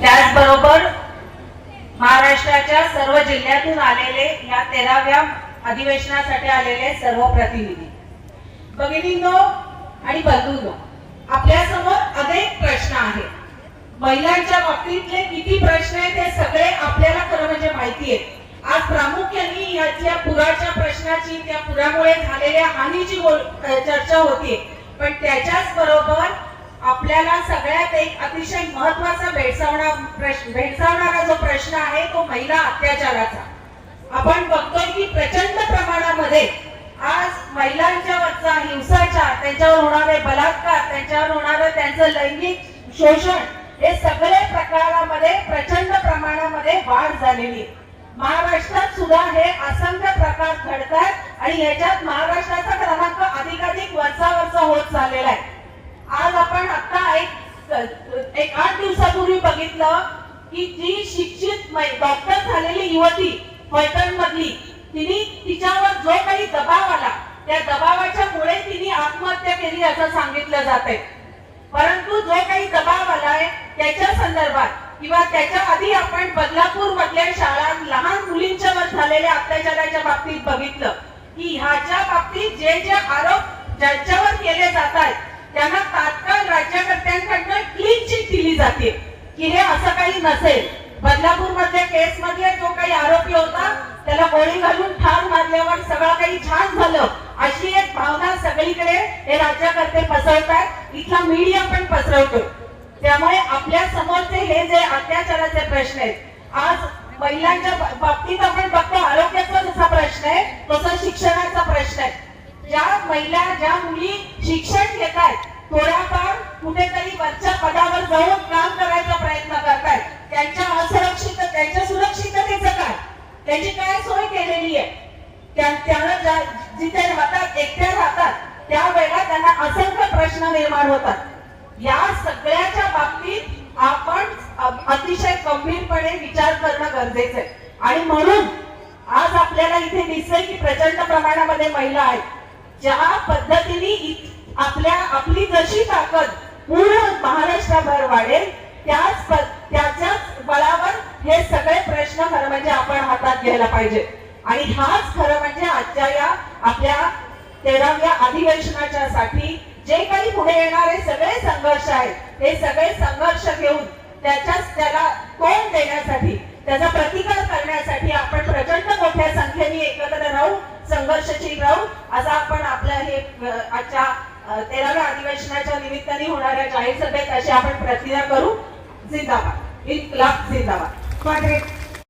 त्याचबरोबर महाराष्ट्राच्या सर्व जिल्ह्यातून आलेले या तेराव्या अधिवेशनासाठी आलेले सर्व प्रतिनिधी. भगिनींनो आणि बंधूंनो आपल्यासमोर अनेक प्रश्न आहेत. महिलांच्या बाबतीतले किती प्रश्न आहेत ते सगळे आपल्याला खरं म्हणजे माहिती आहेत. आज प्रामुख्याने याच्या पुराच्या प्रश्नाची त्या पुरामुळे झालेल्या हानीची बोल चर्चा होतीये. पण त्याच्याच बरोबर आपल्याला सगळ्यात एक अतिशय महत्त्वाचा भेडसावणा प्रश्न भेडसावणारा जो प्रश्न आहे तो महिला अत्याचाराचा. आपण बघतोय की प्रचंड प्रमाणामध्ये आज महिलांच्या वरचा हिंसाचार त्यांच्यावर होणारे बलात्कार त्यांच्यावर होणारं त्यांचं लैंगिक शोषण हे सगळे प्रकारामध्ये प्रचंड प्रमाणामध्ये वाढ झालेली आहे. महाराष्ट्रात सुद्धा हे असंख्य प्रकार घडतात आणि याच्यात महाराष्ट्राचा क्रमांक अधिकाधिक वरचा वरचा होत चाललेला आहे. एक आठ दिवसापूर्वी बघितलं की जी शिक्षित डॉक्टर झालेली युवती पैठण मधली तिने तिच्यावर जो काही दबाव आला त्या दबावाच्या मुळे तिने आत्महत्या केली असं सांगितलं जात आहे परंतु जो काही दबाव आलाय त्याच्या संदर्भात किंवा त्याच्या आधी आपण बदलापूर मधल्या शाळा लहान मुलींच्या वर झालेल्या अत्याचाराच्या बाबतीत बघितलं की ह्याच्या बाबतीत जे जे आरोप ज्यांच्या केले जात आहेत त्यांना तात्काळ राज्यकर्त्यांकडनं क्लीन चिट दिली जाते की हे असं काही नसेल. बदलापूर मधल्या केस मध्ये जो काही आरोपी होता त्याला गोळी घालून ठार मारल्यावर सगळं काही छान झालं. अशी एक भावना सगळीकडे हे राज्यकर्ते पसरतात इथला मीडिया पण पसरवतो. त्यामुळे आपल्या समोरचे हे जे अत्याचाराचे प्रश्न आहेत आज महिलांच्या बाबतीत आपण बघतो आरोग्याचा जसा प्रश्न आहे तसा शिक्षणाचा प्रश्न आहे. ज्या महिला ज्या मुली शिक्षण घेत आहेत थोड्याफार कुठेतरी वरच्या पदावर जाऊन काम त्या- जिथे राहतात एकट्या राहतात त्यावेळेला त्यांना असंख्य प्रश्न निर्माण होतात. या सगळ्याच्या बाबतीत आपण अतिशय गंभीरपणे विचार करणं गरजेचं आहे. आणि म्हणून आज आपल्याला इथे दिसतंय की प्रचंड प्रमाणामध्ये महिला आहेत. ज्या पद्धतीने आपल्या आपली जशी ताकद पूर्ण महाराष्ट्रभर वाढेल त्याच त्याच्याच बळावर हे सगळे प्रश्न खरं म्हणजे आपण हातात घ्यायला पाहिजे. आणि हाच खरं म्हणजे आजच्या या आपल्या तेराव्या अधिवेशनाच्या साठी जे काही पुढे येणारे सगळे संघर्ष आहेत हे सगळे संघर्ष घेऊन त्याच्याच त्याला तोंड देण्यासाठी त्याचा प्रतिकार करण्यासाठी आपण प्रचंड मोठ्या संख्येने एकत्र राहू संघर्षशील राहू असं आपण आपल्या हे आजच्या तेराव्या अधिवेशनाच्या निमित्ताने होणाऱ्या जाहीर सभेत अशी आपण प्रतिज्ञा करू. जिंदाबाद. इन्कलाब जिंदाबाद.